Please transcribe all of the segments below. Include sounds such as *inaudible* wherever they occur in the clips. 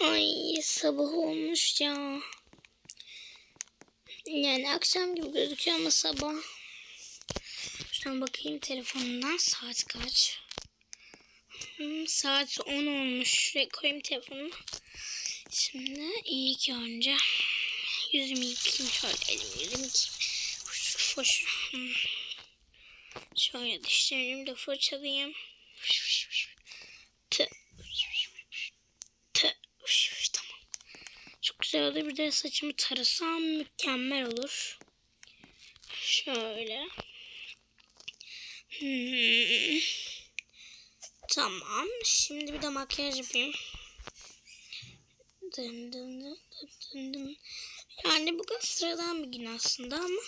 Ay sabah olmuş ya. Yani akşam gibi gözüküyor ama sabah. Şuradan bakayım telefonumdan saat kaç. Hmm, saat 10 olmuş. Şuraya koyayım telefonumu. Şimdi iyi ki önce yüzümü yıkayayım. Şöyle elimi yüzümü yıkayayım. Foş. Hmm. Şöyle dişlerimi de fırçalayayım. Tı. Tı. Tamam. Çok güzel olur. Bir de saçımı tarasam mükemmel olur. Şöyle. Hmm. Tamam. Şimdi bir de makyaj yapayım. Dın dın dın dın dın. Yani bugün sıradan bir gün aslında ama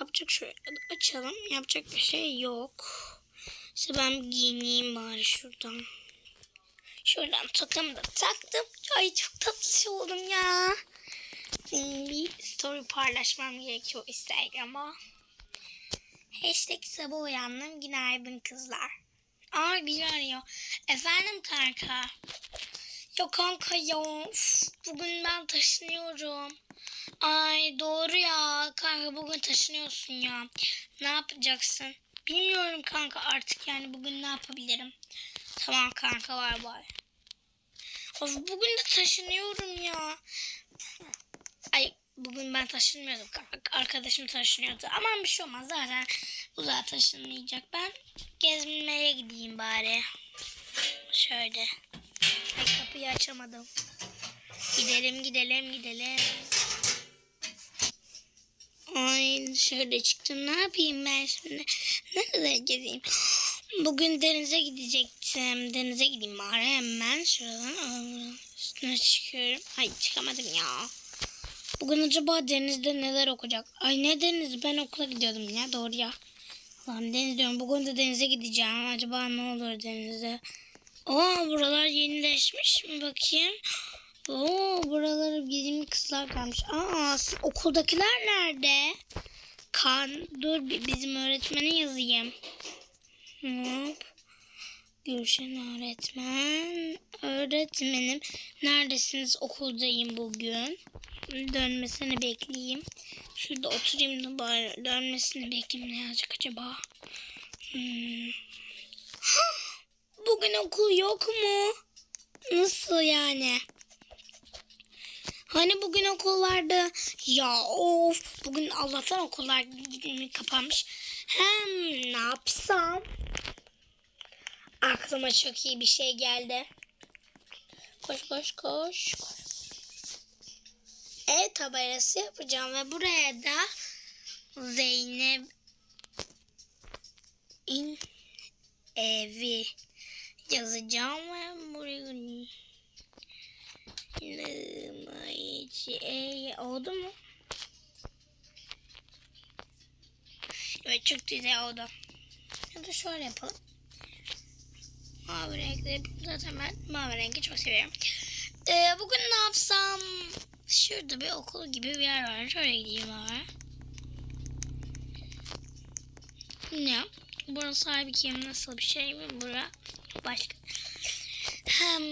yapacak şöyle açalım. Yapacak bir şey yok. İşte ben giyineyim bari şuradan. Şuradan tokamı da taktım. Ay çok tatlı oldum ya. Bir story paylaşmam gerekiyor Instagram'a. Hashtag sabah uyandım. Günaydın kızlar. Aa biri arıyor. Efendim kanka. Yok kanka ya. Bugün ben taşınıyorum. Ay doğru ya. Kanka bugün taşınıyorsun ya. Ne yapacaksın? Bilmiyorum kanka artık yani bugün ne yapabilirim. Tamam kanka var bay. Of bugün de taşınıyorum ya. Ay bugün ben taşınmıyordum. Arkadaşım taşınıyordu. Aman bir şey olmaz zaten uzağa taşınmayacak. Ben gezmeye gideyim bari. Şöyle. Ay kapıyı açamadım. Gidelim gidelim gidelim. Ay şöyle çıktım. Ne yapayım ben şimdi? Nerede gezeyim? Bugün denize gidecektim. Denize gideyim bari hemen. Şuradan üstüne çıkıyorum. Ay çıkamadım ya. Bugün acaba denizde neler okuyacak? Ay ne deniz? Ben okula gidiyordum ya. Doğru ya. Allah'ım deniz diyorum. Bugün de denize gideceğim. Acaba ne olur denizde? Aa buralar yenileşmiş mi bakayım? Oo buraları bizim kızlar kalmış. Aa okuldakiler nerede? Kan dur bir bizim öğretmene yazayım. Hop. Gülşen öğretmen. Öğretmenim neredesiniz? Okuldayım bugün. Dönmesini bekleyeyim. Şurada oturayım da bari dönmesini bekleyeyim. Ne yazacak acaba? Hmm. *gasps* Bugün okul yok mu? Nasıl yani? Hani bugün okul vardı? Ya of bugün Allah'tan okullar kapanmış. Hem ne yapsam? Aklıma çok iyi bir şey geldi. Koş koş koş. Ev tabelası yapacağım ve buraya da Zeynep in evi yazacağım ve buraya e, oldu mu? Evet çok güzel oldu. Ya da şöyle yapalım. Mavi renkli zaten ben mavi rengi çok seviyorum. Ee, bugün ne yapsam? Şurada bir okul gibi bir yer var. Şöyle gideyim abi. Ne? Burası kim? Nasıl bir şey mi? Bura başka. Hem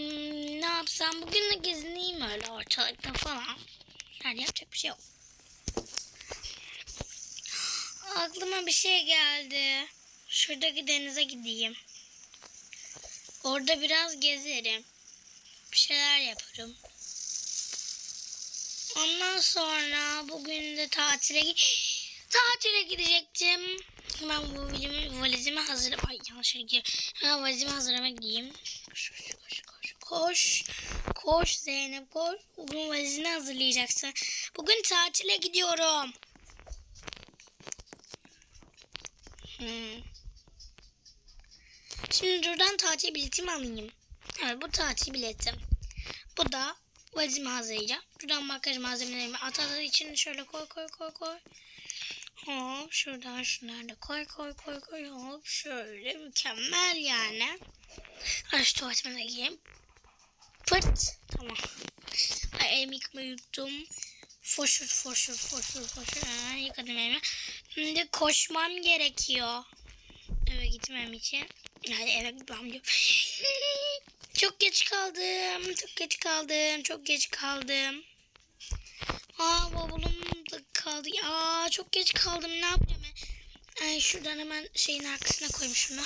ne yapsam? Bugün de gezineyim öyle ortalıkta falan. Yani yapacak bir şey yok. Aklıma bir şey geldi. Şuradaki denize gideyim. Orada biraz gezerim. Bir şeyler yaparım. Ondan sonra bugün de tatile tatile gidecektim. Ben bu valizimi, valizimi hazır... Ay yanlış yere valizimi hazırlama gideyim. Koş koş koş koş. Koş. Koş Zeynep koş. Bugün valizini hazırlayacaksın. Bugün tatile gidiyorum. Hmm. Şimdi buradan tatil biletimi alayım. Evet bu tatil biletim. Bu da valizimi hazırlayacağım. Buradan makyaj malzemelerimi at at içine şöyle koy koy koy koy. Hop şuradan şunları da koy koy koy koy hop şöyle mükemmel yani. Şu tuvaletime de gireyim. Pırt. Tamam. Ay elimi yıkamayı unuttum. Foşur foşur foşur foşur. Ha, yıkadım elimi. Şimdi koşmam gerekiyor. Eve gitmem için. Yani eve gitmem diyor. *laughs* Çok geç kaldım. Çok geç kaldım. Çok geç kaldım. Aa bavulum da kaldı. Aa çok geç kaldım. Ne yapacağım ben? Ay, şuradan hemen şeyin arkasına şunu.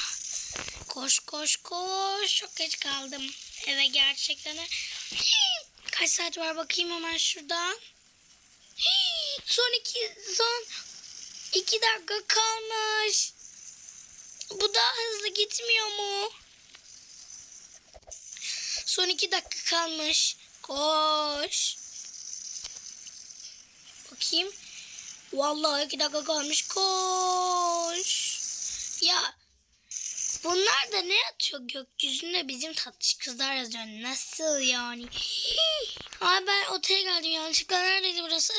Koş koş koş. Çok geç kaldım. Eve gerçekten. *laughs* Kaç saat var bakayım hemen şuradan. *laughs* Son iki son iki dakika kalmış. Bu daha hızlı gitmiyor mu? Son iki dakika kalmış. Koş. Bakayım. Vallahi iki dakika kalmış. Koş. Ya bunlar da ne atıyor gökyüzünde bizim tatlış kızlar yazıyor. Nasıl yani? Ay ben otele geldim yanlışlıkla neredeydi burası?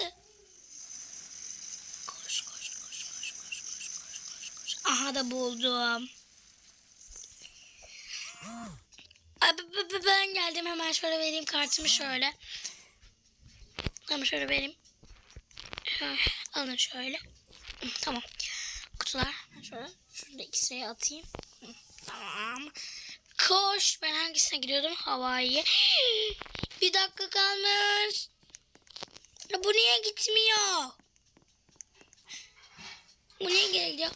Aha da buldum. Ben geldim hemen şöyle vereyim kartımı şöyle. Tamam şöyle vereyim. Alın şöyle. Tamam. Kutular. Şöyle şurada ikisini atayım. Tamam. Koş. Ben hangisine gidiyordum? Havaiye. Bir dakika kalmış. Bu niye gitmiyor? Bu niye geri?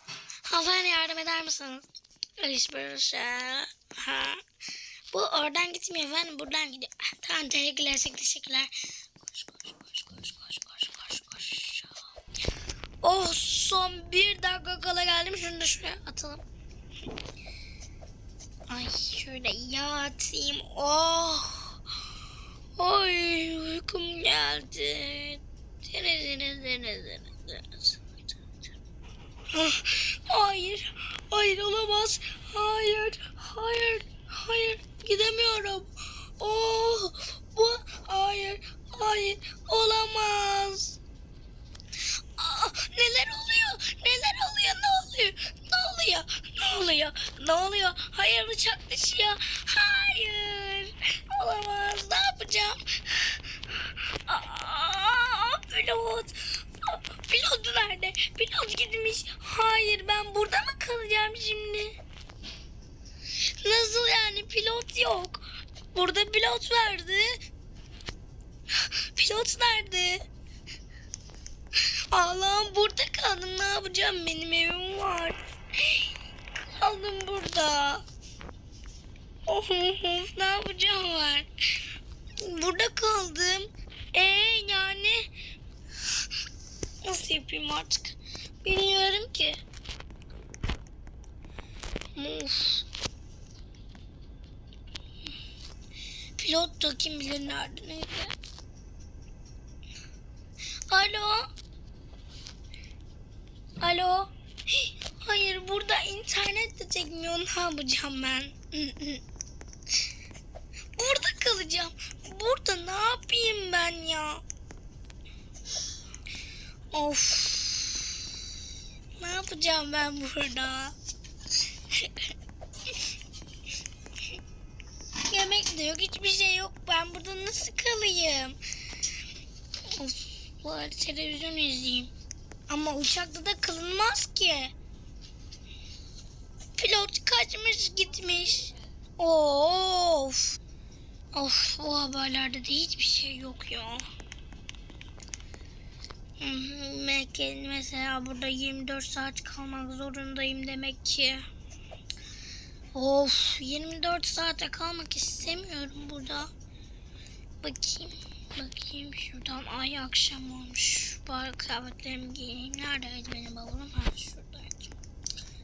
Hanımefendi yardım eder misiniz? Böyle şey. Ha. Bu oradan gitmiyor efendim buradan gidiyor. Ah, Tamam teşekkürler teşekkürler. Koş koş koş koş koş koş koş koş. Oh son bir dakika kala geldim. Şunu da şuraya atalım. Ay şöyle yatayım. Oh. Ay uykum geldi. Deniz deniz deniz deniz deniz. Ah, Hayır. Hayır olamaz. Hayır. Hayır. Hayır. Gidemiyorum. Oh. Bu hayır. Hayır. Olamaz. Aa, neler oluyor? Neler oluyor? Ne oluyor? Ne oluyor? Ne oluyor? Ne oluyor? Hayır uçak düşüyor. Hayır. Olamaz. Ne yapacağım? Aa, pilot. Pilot nerede? Pilot gitmiş. Hayır ben burada mı kalacağım şimdi? Nasıl yani pilot yok? Burada pilot vardı. Pilot nerede? Allah'ım burada kaldım. Ne yapacağım? Benim evim var. Kaldım burada. Of of ne yapacağım var? Burada kaldım. E yani nasıl yapayım artık? Bilmiyorum ki. Of. Pilot da kim bilir nerede neydi? Alo. Alo. *gasps* Hayır burada internet de çekmiyor. Ne yapacağım ben? *laughs* Burada kalacağım. Burada ne yapayım ben ya? Of. Ne yapacağım ben burada? Yemek de yok, hiçbir şey yok. Ben burada nasıl kalayım? Of, bari televizyon izleyeyim. Ama uçakta da kalınmaz ki. Pilot kaçmış gitmiş. Of. Of bu haberlerde de hiçbir şey yok ya. Mesela burada 24 saat kalmak zorundayım demek ki. Of 24 saate kalmak istemiyorum burada. Bakayım. Bakayım şuradan ay akşam olmuş. Bari kıyafetlerimi giyeyim. Neredeydi benim bavulum? Ha şuradaydı.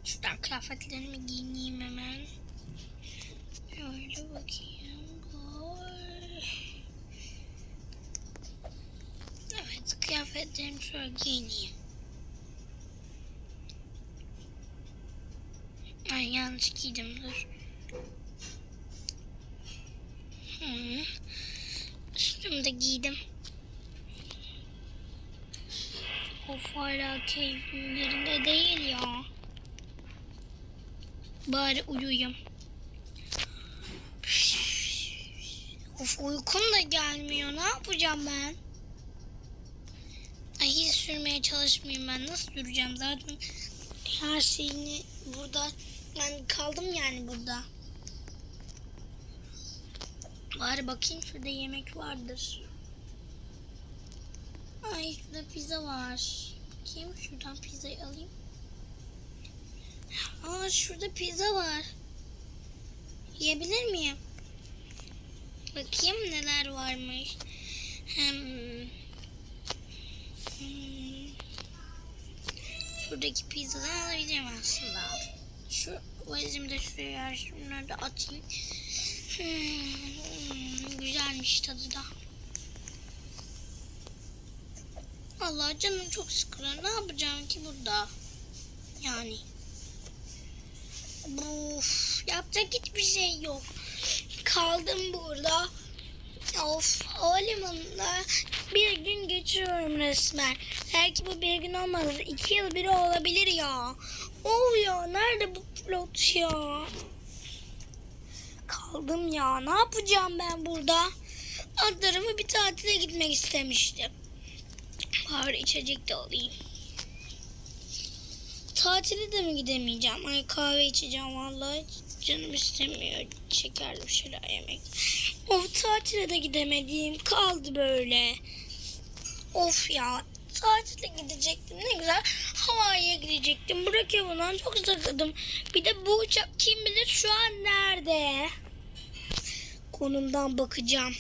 Şuradan kıyafetlerimi giyineyim hemen. Şöyle bakayım. Oy. Evet kıyafetlerimi şöyle giyineyim. Ay yanlış giydim dur. Hı. Üstümü de giydim. Of hala keyfim yerinde değil ya. Bari uyuyayım. Of uykum da gelmiyor. Ne yapacağım ben? Hiç sürmeye çalışmayayım ben. Nasıl süreceğim zaten her şeyini burada ben kaldım yani burada. Bari bakayım şurada yemek vardır. Ay şurada pizza var. Kim şuradan pizzayı alayım. Aa şurada pizza var. Yiyebilir miyim? Bakayım neler varmış. Hmm, şuradaki pizzadan alabilirim aslında. Şu valizimi de şuraya şunları da atayım. Hmm, güzelmiş tadı da. Allah canım çok sıkılıyor. Ne yapacağım ki burada? Yani. Of, yapacak hiçbir şey yok. Kaldım burada. Of, havalimanında bir gün geçiriyorum resmen. Belki bu bir gün olmaz. iki yıl biri olabilir ya. Of ya, nerede bu pilot ya? Kaldım ya. Ne yapacağım ben burada? Adlarımı bir tatile gitmek istemiştim. Bari içecek de alayım. Tatile de mi gidemeyeceğim? Ay kahve içeceğim vallahi canım istemiyor şekerli bir şeyler yemek. Of tatile de gidemedim. Kaldı böyle. Of ya tatile gidecektim ne güzel Hawaii'ye gidecektim. Burak bundan çok sıkıldım. Bir de bu uçak kim bilir şu an nerede? Konumdan bakacağım.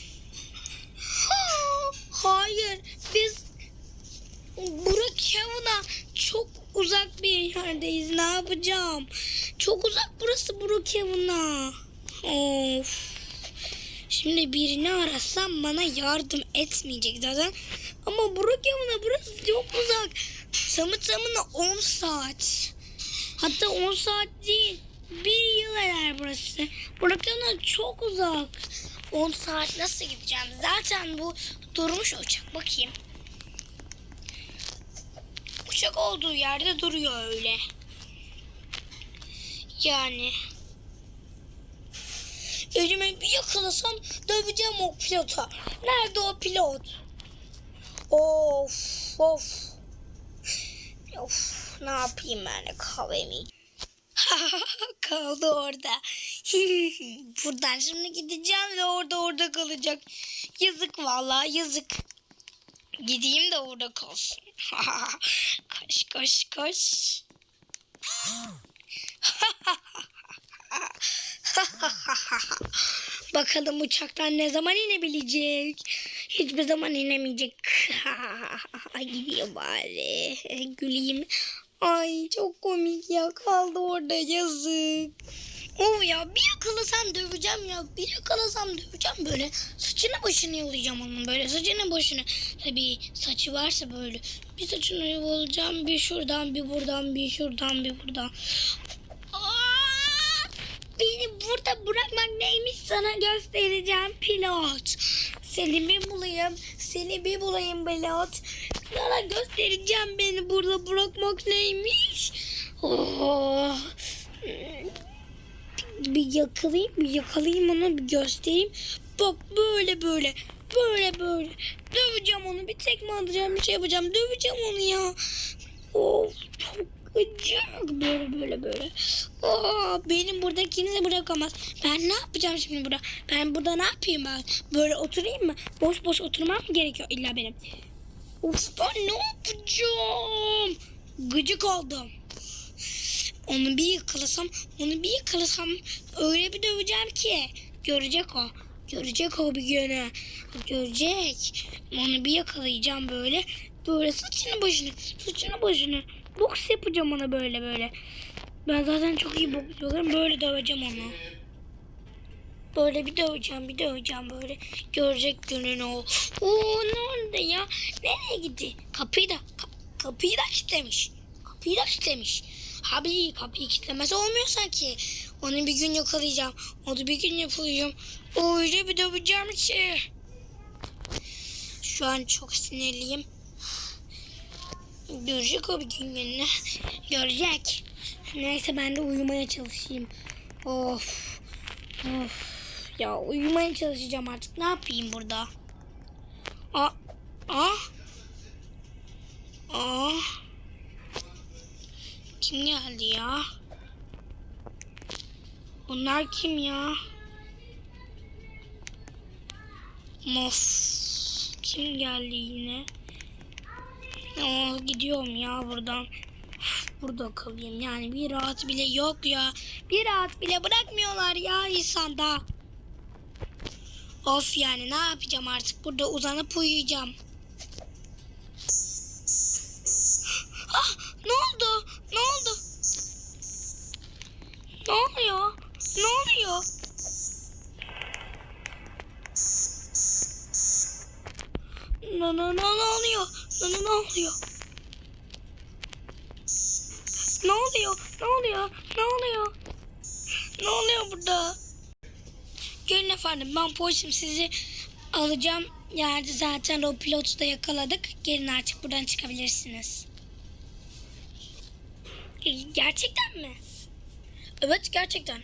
Hayır biz Burak Heaven'a çok uzak bir yerdeyiz. Ne yapacağım? Çok uzak burası Burak Heaven'a. Of. Şimdi birini arasam bana yardım etmeyecek zaten. Ama Burak Heaven'a burası çok uzak. Tamı tamına 10 saat. Hatta 10 saat değil. Bir yıl eder burası. Burak Heaven'a çok uzak. 10 saat nasıl gideceğim? Zaten bu durmuş uçak. Bakayım uçak olduğu yerde duruyor öyle. Yani. Elime bir yakalasam döveceğim o pilota. Nerede o pilot? Of of. Of ne yapayım ben de kahvemi. *laughs* Kaldı orada. *laughs* Buradan şimdi gideceğim ve orada orada kalacak. Yazık vallahi yazık. Gideyim de orada kalsın. *laughs* koş koş koş. *laughs* Bakalım uçaktan ne zaman inebilecek? Hiçbir zaman inemeyecek. *laughs* Gidiyor bari. Güleyim. Ay çok komik ya kaldı orada yazık. Oh ya bir yakalasam döveceğim ya. Bir yakalasam döveceğim böyle. Saçını başını yolayacağım onun böyle. Saçını başını. Tabii saçı varsa böyle. Bir saçını yolayacağım. Bir şuradan bir buradan bir şuradan bir buradan. Beni burada bırakmak neymiş sana göstereceğim pilot. Seni bir bulayım. Seni bir bulayım pilot. Sana göstereceğim beni burada bırakmak neymiş. Oh bir yakalayayım, bir yakalayayım onu bir göstereyim. Bak böyle böyle, böyle böyle. Döveceğim onu, bir tekme atacağım, bir şey yapacağım. Döveceğim onu ya. Of çok gıcık. Böyle böyle böyle. Aa, benim burada kimse bırakamaz. Ben ne yapacağım şimdi burada? Ben burada ne yapayım ben? Böyle oturayım mı? Boş boş oturmam mı gerekiyor illa benim? Of ben ne yapacağım? Gıcık oldum. Onu bir yakalasam, onu bir yakalasam öyle bir döveceğim ki. Görecek o. Görecek o bir günü. Görecek. Onu bir yakalayacağım böyle. Böyle saçını başını, saçını başını. Boks yapacağım ona böyle böyle. Ben zaten çok iyi boks yapıyorum. Böyle döveceğim onu. Böyle bir döveceğim, bir döveceğim böyle. Görecek gününü o. Oo ne oldu ya? Nereye gitti? Kapıyı da, ka- kapıyı da kilitlemiş. Kapıyı da kilitlemiş. Abi kapıyı kilitlemesi olmuyor sanki. Onu bir gün yakalayacağım. Onu bir gün yapacağım. Öyle bir döveceğim ki. Şu an çok sinirliyim. Görecek o bir gün gününü. Görecek. Neyse ben de uyumaya çalışayım. Of. Of. Ya uyumaya çalışacağım artık. Ne yapayım burada? Aa. Aa. Aa. Kim geldi ya? Bunlar kim ya? Of. Kim geldi yine? Aa, gidiyorum ya buradan. Burada kalayım yani bir rahat bile yok ya. Bir rahat bile bırakmıyorlar ya insanda. Of yani ne yapacağım artık burada uzanıp uyuyacağım. Efendim ben polisim sizi alacağım. Yerde zaten o pilotu da yakaladık. Gelin artık buradan çıkabilirsiniz. E, Gerçekten mi? Evet gerçekten.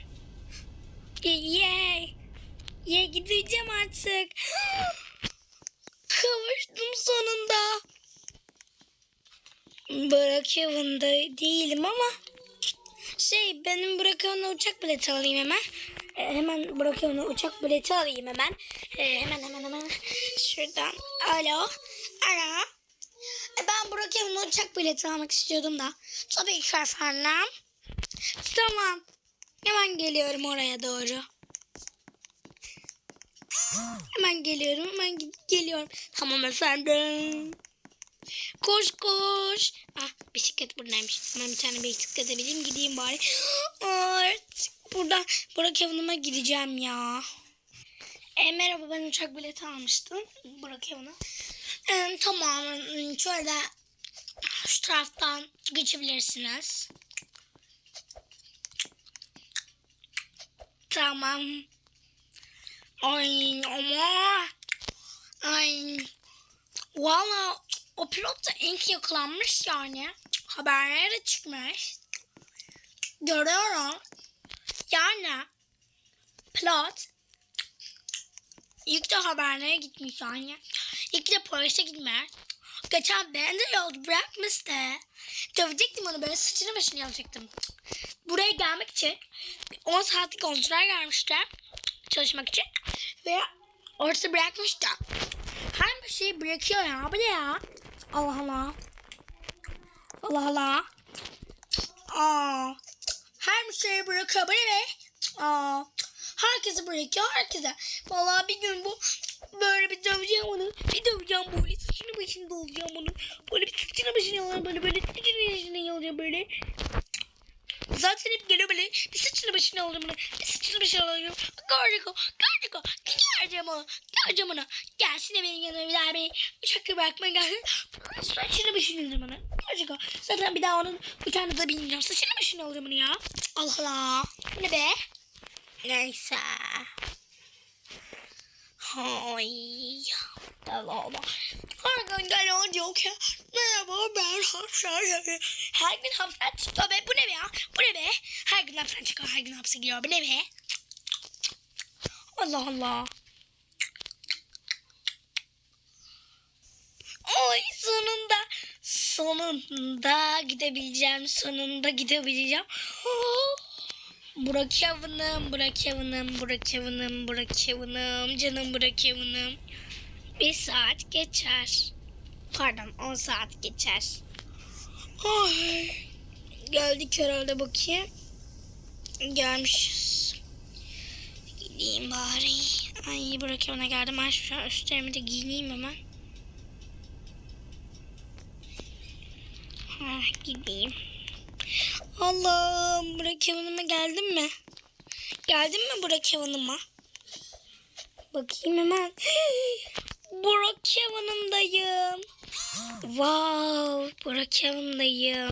Yay. Yay gideceğim artık. *gasps* Kavuştum sonunda. Brookhaven'da değilim ama şey benim Brookhaven'a uçak bileti alayım hemen. E, hemen Brookhaven'a uçak bileti alayım hemen. E, hemen hemen hemen şuradan. Alo. Alo. E, ben Brookhaven'a uçak bileti almak istiyordum da. Tabii ki efendim. Tamam. Hemen geliyorum oraya doğru. Hemen geliyorum, hemen geliyorum. Tamam efendim. Koş koş. Ah bisiklet buradaymış. Hemen bir tane bisiklet edebileyim gideyim bari. *gasps* Artık buradan Burak evime gideceğim ya. E, merhaba ben uçak bileti almıştım. Burak evine. E, tamam şöyle şu taraftan geçebilirsiniz. Tamam. Ay ama ay valla o pilot da ilk yakalanmış yani. Haberlere çıkmış. Görüyorum. Yani pilot ilk de haberlere gitmiş yani. İlk de polise gitmiş. Geçen ben de yolda bırakmıştı. Dövecektim onu böyle saçını başını yalacaktım. Buraya gelmek için 10 saatlik kontrol gelmişler çalışmak için. Ve orası bırakmış da. Her bir şeyi bırakıyor ya. Bu ne ya? Allah Allah. Allah Allah. Aa. Her şeyi bırakıyor. Ne be? Aa. Herkesi bırakıyor. Herkese. Vallahi bir gün bu böyle bir döveceğim onu. Bir döveceğim böyle. Saçını başını dolacağım onu. Böyle bir saçını başını yalacağım böyle. Böyle saçını başını yalacağım böyle. Zaten hep geliyor böyle bir saçını başını alacağım bunu. Bir saçını başını alacağım. Gördük o. Gördük o. Geleceğim onu. Geleceğim ona. Gelsin de benim yanıma bir daha beni uçakla bırakma gelsin. Saçını başını ona. Gördük o. Zaten bir daha onun uçağına da bineceğim. Saçını başını alacağım onu ya. Allah Allah. Ne be? Neyse. Hay. Allah Allah. Her gün gelen diyor ki merhaba ben hapşire. Her gün hapisten çıkıyor be. Bu ne be ya? Bu ne be? Her gün hapisten çıkıyor. Her gün hapse giriyor. Bu ne be? Allah Allah. Ay sonunda sonunda gidebileceğim sonunda gidebileceğim. *gasps* Burak Yavan'ım, Burak Yavan'ım, Burak Yavan'ım, Burak Yavan'ım, canım Burak Yavan'ım. Bir saat geçer. Pardon 10 saat geçer. Ay. Geldik herhalde bakayım. Gelmişiz. Gideyim bari. Ay Burak Yavan'a geldim. Ben şu an üstlerimi de giyineyim hemen. Ha, gideyim. Allah'ım Burak Yavan'ıma geldin mi? Geldin mi Burak Yavan'ıma? Bakayım hemen. *gasps* Burak Yavan'ımdayım. Wow, Burak Yavan'dayım.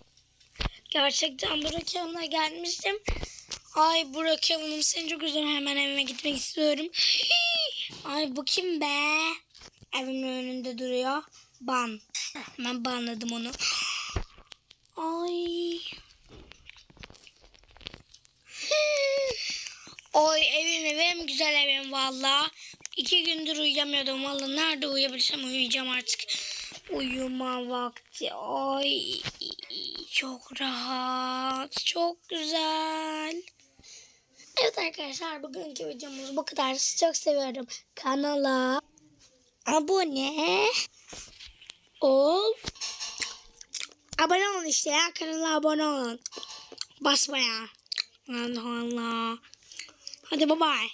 Gerçekten Burak Yavan'a gelmiştim. Ay Burak Yavan'ım seni çok üzüldüm. Hemen evime gitmek istiyorum. *gasps* Ay bu kim be? Evimin önünde duruyor. Ban. Ben banladım onu. *gasps* Ay. Oy evim evim güzel evim valla. İki gündür uyuyamıyordum valla. Nerede uyuyabilsem uyuyacağım artık. Uyuma vakti. Ay çok rahat. Çok güzel. Evet arkadaşlar bugünkü videomuz bu kadar. Sizi çok seviyorum. Kanala abone ol. Abone olun işte ya. Kanala abone olun. Basmaya. Allah Allah. Hadi bye bye.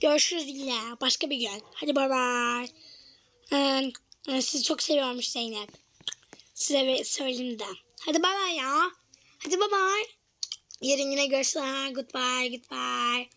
Görüşürüz yine başka bir gün. Hadi bye bye. Ee, sizi çok seviyormuş Zeynep. Size bir söyleyeyim de. Hadi bye bye ya. Hadi bye bye. Yarın yine görüşürüz. Goodbye, goodbye.